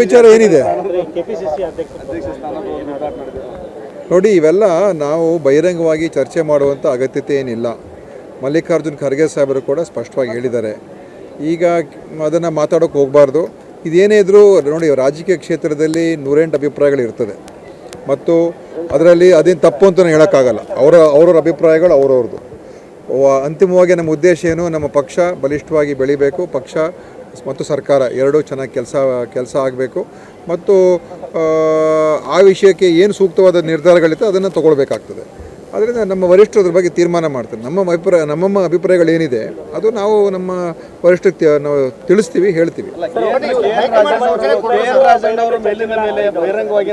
ವಿಚಾರ ಏನಿದೆ? ನೋಡಿ ಇವೆಲ್ಲ ನಾವು ಬಹಿರಂಗವಾಗಿ ಚರ್ಚೆ ಮಾಡುವಂಥ ಅಗತ್ಯತೆ ಏನಿಲ್ಲ. ಮಲ್ಲಿಕಾರ್ಜುನ್ ಖರ್ಗೆ ಸಾಹೇಬರು ಕೂಡ ಸ್ಪಷ್ಟವಾಗಿ ಹೇಳಿದ್ದಾರೆ. ಈಗ ಅದನ್ನು ಮಾತಾಡೋಕೆ ಹೋಗಬಾರ್ದು. ಇದೇನೇ ಇದ್ದರೂ ನೋಡಿ ರಾಜಕೀಯ ಕ್ಷೇತ್ರದಲ್ಲಿ ನೂರೆಂಟು ಅಭಿಪ್ರಾಯಗಳು ಇರ್ತದೆ. ಮತ್ತು ಅದರಲ್ಲಿ ಅದೇನು ತಪ್ಪು ಅಂತ ಹೇಳೋಕ್ಕಾಗಲ್ಲ. ಅವರ ಅವರವ್ರ ಅಭಿಪ್ರಾಯಗಳು ಅವ್ರವ್ರದ್ದು. ಅಂತಿಮವಾಗಿ ನಮ್ಮ ಉದ್ದೇಶ ಏನು? ನಮ್ಮ ಪಕ್ಷ ಬಲಿಷ್ಠವಾಗಿ ಬೆಳಿಬೇಕು. ಪಕ್ಷ ಮತ್ತು ಸರ್ಕಾರ ಎರಡೂ ಚೆನ್ನಾಗಿ ಕೆಲಸ ಕೆಲಸ ಆಗಬೇಕು. ಮತ್ತು ಆ, ವಿಷಯಕ್ಕೆ ಏನು ಸೂಕ್ತವಾದ ನಿರ್ಧಾರಗಳಿತ್ತು ಅದನ್ನು ತಗೊಳ್ಬೇಕಾಗ್ತದೆ. ಅದರಿಂದ ನಮ್ಮ ವರಿಷ್ಠರು ಅದ್ರ ಬಗ್ಗೆ ತೀರ್ಮಾನ ಮಾಡ್ತಾರೆ ನಮ್ಮ ಅಭಿಪ್ರಾಯ ನಮ್ಮಮ್ಮ ಅಭಿಪ್ರಾಯಗಳೇನಿದೆ ಅದು ನಾವು ನಮ್ಮ ವರಿಷ್ಠಕ್ಕೆ ನಾವು ತಿಳಿಸ್ತೀವಿ ಹೇಳ್ತೀವಿ. ಬಹಿರಂಗವಾಗಿ